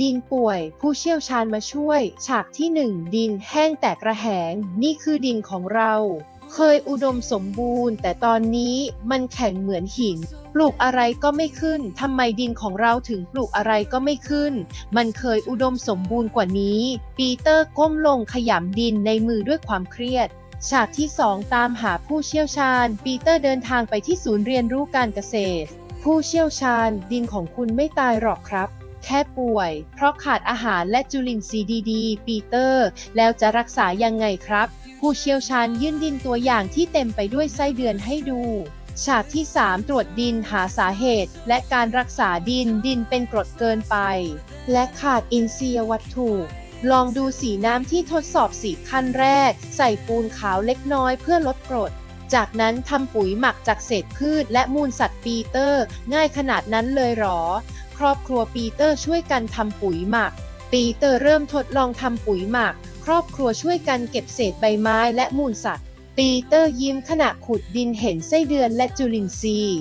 ดินป่วย ผู้เชี่ยวชาญมาช่วย ฉากที่หนึ่งดินแห้งแตกระแหง นี่คือดินของเรา เคยอุดมสมบูรณ์ แต่ตอนนี้มันแข็งเหมือนหิน ปลูกอะไรก็ไม่ขึ้นทำไมดินของเราถึงปลูกอะไรก็ไม่ขึ้น มันเคยอุดมสมบูรณ์กว่านี้ ปีเตอร์ก้มลงขยำดินในมือด้วยความเครียดฉากที่ 2 ตามหาผู้เชี่ยวชาญ ปีเตอร์เดินทางไปที่ศูนย์เรียนรู้การเกษตร ผู้เชี่ยวชาญดินของคุณไม่ตายหรอกครับ แค่ป่วย เพราะขาดอาหารและจุลินทรีย์ดีๆ ปีเตอร์ แล้วจะรักษายังไงครับ ผู้เชี่ยวชาญยื่นดินตัวอย่างที่เต็มไปด้วยไส้เดือนให้ดูฉากที่ 3 ตรวจดินหาสาเหตุ และการรักษาดินดินเป็นกรดเกินไป และขาดอินทรียวัตถุ ลองดูสีน้ำที่ทดสอบสีขั้นแรก ใส่ปูนขาวเล็กน้อยเพื่อลดกรด จากนั้นทำปุ๋ยหมักจากเศษพืชและมูลสัตว์ปีเตอร์ ง่ายขนาดนั้นเลยหรอ ครอบครัวปีเตอร์ช่วยกันทำปุ๋ยหมัก ปีเตอร์เริ่มทดลองทำปุ๋ยหมัก ครอบครัวช่วยกันเก็บเศษใบไม้และมูลสัตว์ ปีเตอร์ยิ้มขณะขุดดินเห็นไส้เดือนและจุลินทรีย์